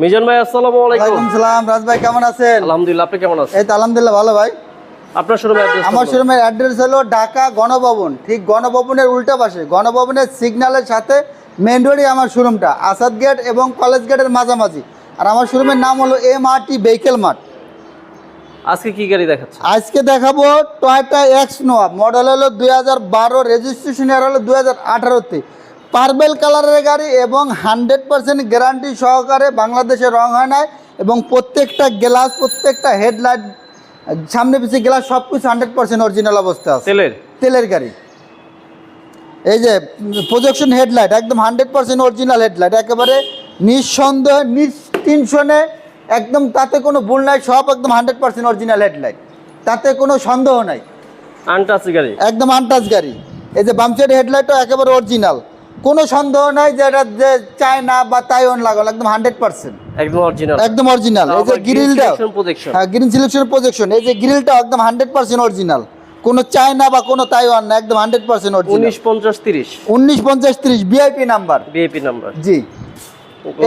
মিজান ভাই আসসালামু আলাইকুম। সালাম রাজ ভাই কেমন আছেন? আলহামদুলিল্লাহ আপনি কেমন আছেন? এই তো আলহামদুলিল্লাহ ভালো ভাই। আপনার অ্যাড্রেস আমার শোরুমের অ্যাড্রেস হলো ঢাকা গণভবন। ঠিক গণভবনের উল্টা পাশে। গণভবনের সিগন্যালের সাথে মেন রোডে আমার শোরুমটা আসাদ গেট এবং কলেজ গেটের মাঝামাঝি। আর আমার শোরুমের নাম হলো M R T vehicle mart আজকে কি গাড়ি দেখাচ্ছে আজকে দেখাবো টয়টা এক্স নোয়া মডেল হলো দুই হাজার বারো রেজিস্ট্রেশন ইয়ার হলো দুই হাজার আঠারোতে। পার্বেল কালারের গাড়ি এবং হান্ড্রেড পার্সেন্ট গ্যারান্টি সহকারে বাংলাদেশে রং হয় না এবং প্রত্যেকটা গ্লাস প্রত্যেকটা হেডলাইট সামনে পিছিয়ে গ্লাস সব কিছু হান্ড্রেড পারসেন্ট অরিজিনাল অবস্থা তেলের? তেলের গাড়ি। এই যে প্রজেকশন হেডলাইট একদম হান্ড্রেড পার্সেন্ট অরিজিনাল হেডলাইট একেবারে নিঃসন্দেহ নিশ্চিনশনে একদম তাতে কোনো ভুল নাই সব একদম হান্ড্রেড পারসেন্ট অরিজিনাল হেডলাইট তাতে কোনো সন্দেহ নাই। আনটাচ গাড়ি? একদম আনটাচ গাড়ি। এই যে বামসাইড হেডলাইটও একেবারে অরিজিনাল। কোনো সন্দেহ নাই যে এটা যে চায়না বা তাইওয়ান লাগানো একদম হান্ড্রেড পার্সেন্ট একদম অরিজিনাল একদম অরিজিনাল এই যে গ্রিলটা হ্যাঁ গ্রিন সিলেকশন প্রজেকশন এই যে গ্রিলটা একদম হান্ড্রেড পার্সেন্ট অরিজিনাল কোনো চায়না বা কোনো তাইওয়ান না একদম হান্ড্রেড পার্সেন্ট অরিজিনাল উনিশ পঞ্চাশ তিরিশ। উনিশ পঞ্চাশ ত্রিশ বিআইপি নাম্বার বিএপি নাম্বার জি।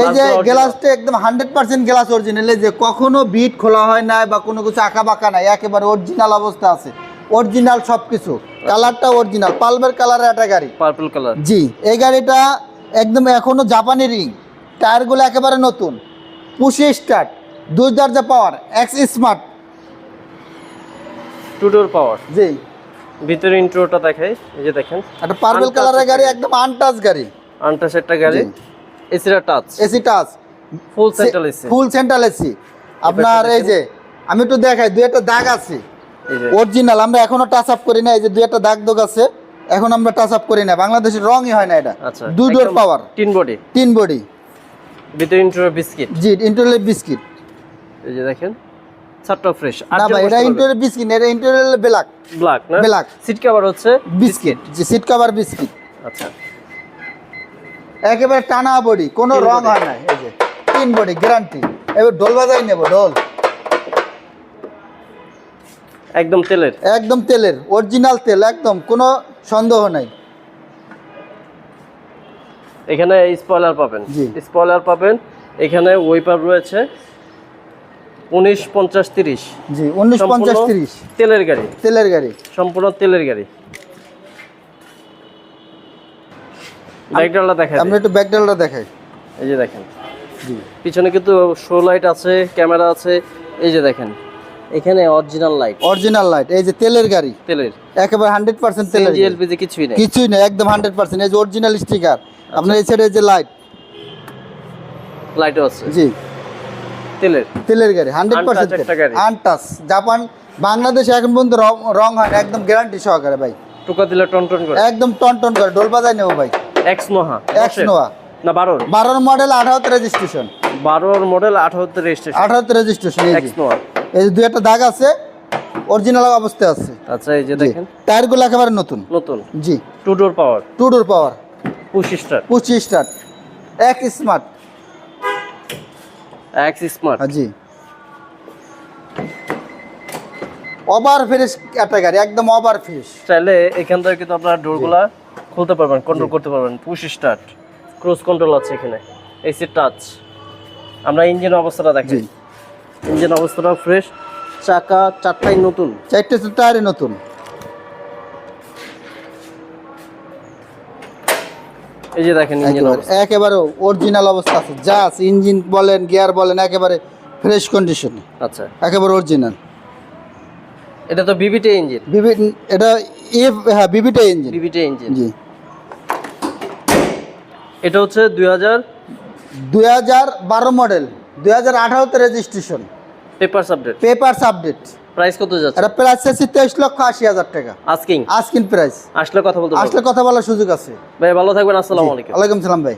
এই যে গ্লাসটা একদম হান্ড্রেড পার্সেন্ট গ্লাস অরিজিনাল এই যে কখনো বিট খোলা হয় না বা কোনো কিছু আঁকা বাঁকা নাই একেবারে অরিজিনাল অবস্থা আছে। অরিজিনাল সবকিছু। কালারটা অরিজিনাল পালবের কালারের একটা গাড়ি। Purple colour. জি এই গাড়িটা একদম এখনও জাপানি রিং। টায়ারগুলো একেবারে নতুন। পুশি স্টার্ট দুই দরজা power X smart. Two door power. জি। ভিতরে ইন্ট্রোটা দেখাই এই যে দেখেন। একটা পার্পল কালারের গাড়ি একদম আনটাচ গাড়ি। আনটাচ একটা গাড়ি। জি। এসিরা touch AC touch full central AC full central AC আপনার এই যে আমি একটু দেখাই দুই একটা দাগ আছে। অরিজিনাল আমরা এখনও টাচ আপ করি না এই যে দুই একটা দাগ দোগ আছে এখন আমরা টাচ আপ করি না। বাংলাদেশের রঙই হয় না এটা। আচ্ছা দুই ডোর পাওয়ার তিন বডি তিন বডি ভিতরে ইন্ট্রো বিস্কিট জি ইন্টারনেট বিস্কিট এই যে দেখেন ছোট্ট ফ্রেশ না ভাই এটা ইন্টারনেট বিস্কিট এটা ইন্টারনেট ব্ল্যাক ব্ল্যাক না? Black। সিট কভার হচ্ছে বিস্কিট জি সিট কভার বিস্কিট আচ্ছা। একেবারে টানা বডি কোনো রং হয় না এই যে। তিন বডি গ্যারান্টি এবার ঢোল বাজাই নেব ঢোল। একদম তেলের? একদম তেলের অরিজিনাল তেল একদম কোনো সন্দেহ নাই। এখানে স্পয়লার পাবেন। স্পয়লার পাবেন এখানে ওয়েপার রয়েছে উনিশ পঞ্চাশ তিরিশ। জি উনিশ পঞ্চাশ তিরিশ। তেলের গাড়ি। তেলের গাড়ি। সম্পূর্ণ তেলের গাড়ি। ব্যাকডালটা দেখা আমরা একটু ব্যাকডালটা দেখাই। এই যে দেখেন। জি। পিছনে কিন্তু শো লাইট আছে ক্যামেরা আছে এই যে দেখেন। এখানে অরিজিনাল লাইট অরিজিনাল লাইট এই যে তেলের গাড়ি। তেলের। একেবারে হান্ড্রেড পার্সেন্ট তেলের এলপিজি কিছুই নেই। কিছুই না একদম হান্ড্রেড পার্সেন্ট এই যে অরিজিনাল স্টিকার আচ্ছা। আপনার এই সাইডে যে লাইট লাইটও আছে। জি। তেলের। তেলের গাড়ি হান্ড্রেড পার্সেন্ট আনটাস জাপান বাংলাদেশে এখন পর্যন্ত রং হয় না, একদম গ্যারান্টি সহকারে ভাই। টুকা দিলে টন টন করে। একদম টন টন করে ডোল বাজাই নেব ভাই। এক্স নোহা এক্স নোয়া না বারোর? বারোর মডেল আঠারোতে রেজিস্ট্রেশন বারোর মডেল আঠারোতে রেজিস্ট্রেশন আঠারোতে রেজিস্ট্রেশন এই যে। দুই একটা দাগ আছে অরিজিনাল অবস্থায় আছে। আচ্ছা এই যে দেখেন। টায়ারগুলো একেবারে নতুন। নতুন? জি। Two door power two door power push start পঁচিশ স্টার্ট এক স্মার্ট এক্স স্মার্ট জি। ওভার ফ্রেশ একটা গাড়ি একদম ওভার ফ্রেশ চাইলে এখান থেকে কিন্তু আপনার ডোরগুলা খুলতে পারবেন কন্ট্রোল করতে পারবেন। পুশ স্টার্ট ক্রুজ কন্ট্রোল আছে এখানে। এসি টাচ আমরা ইঞ্জিন অবস্থাটা দেখি ইঞ্জিন অবস্থাটা ফ্রেশ চাকা চারটাই নতুন। চারটে টায়ারে নতুন। এই যে দেখেন ইঞ্জিন একেবারে অরিজিনাল অবস্থা আছে। যা আছে ইঞ্জিন বলেন গিয়ার বলেন একেবারে ফ্রেশ কন্ডিশনে আচ্ছা। একেবারে অরিজিনাল এটা তো বিবিটি ইঞ্জিন বিবি এটা এফ হ্যাঁ বিবিটা ইঞ্জিন বিবিটি ইঞ্জিন জি। এটা হচ্ছে দুই হাজার দুই হাজার বারো মডেল দুই হাজার আঠারোতে registration paper update papers update price কত যাচ্ছে? এটা প্রাইস আছে তেইশ লক্ষ আশি হাজার টাকা। আস্কিং আস্কিং প্রাইস আসলে কথা বলতে আসলে কথা বলার সুযোগ আছে। ভাই ভালো থাকবেন আসসালামু আলাইকুম। ওয়ালাইকুম সালাম ভাই।